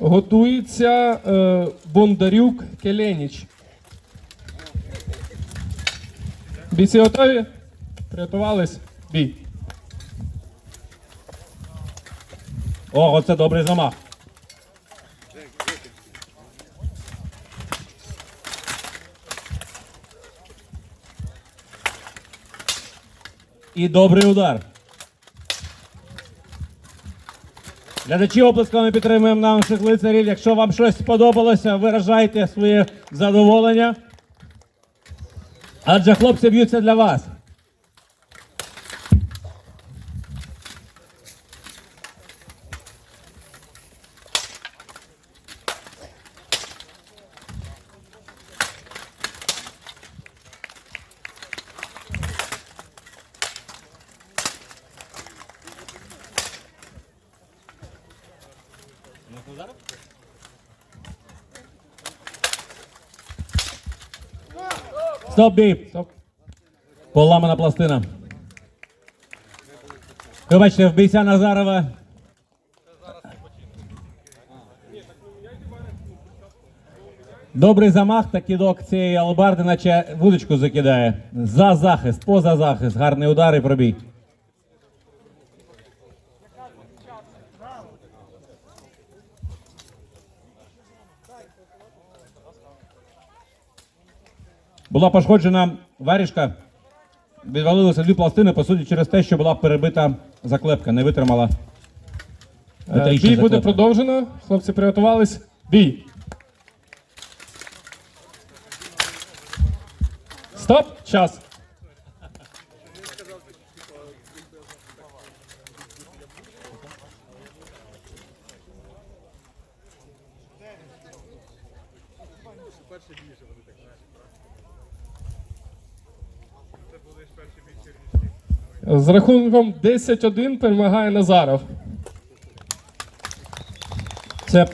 Готується е, Бондарюк Келеніч. Бійці готові? Приготувались? Бій. О, оце добрий замах. І добрий удар. Глядачі оплесками підтримуємо наших лицарів. Якщо вам щось сподобалося, виражайте своє задоволення. Адже хлопці б'ються для вас. Стоп, бій! Стоп. Поламана пластина. Ви бачите, в бійця Назарова. Добрий замах та кидок цієї албарди, наче вудочку закидає. За захист, поза захист. Гарний удар і пробій. Була пошкоджена варіжка. Відвалилися дві пластини, по суті, через те, що була перебита заклепка, не витримала. Е, Бій буде заклепка. продовжено. Хлопці приготувались. Бій. Стоп. Час. З рахунком 10-1 перемагає Назаров. Це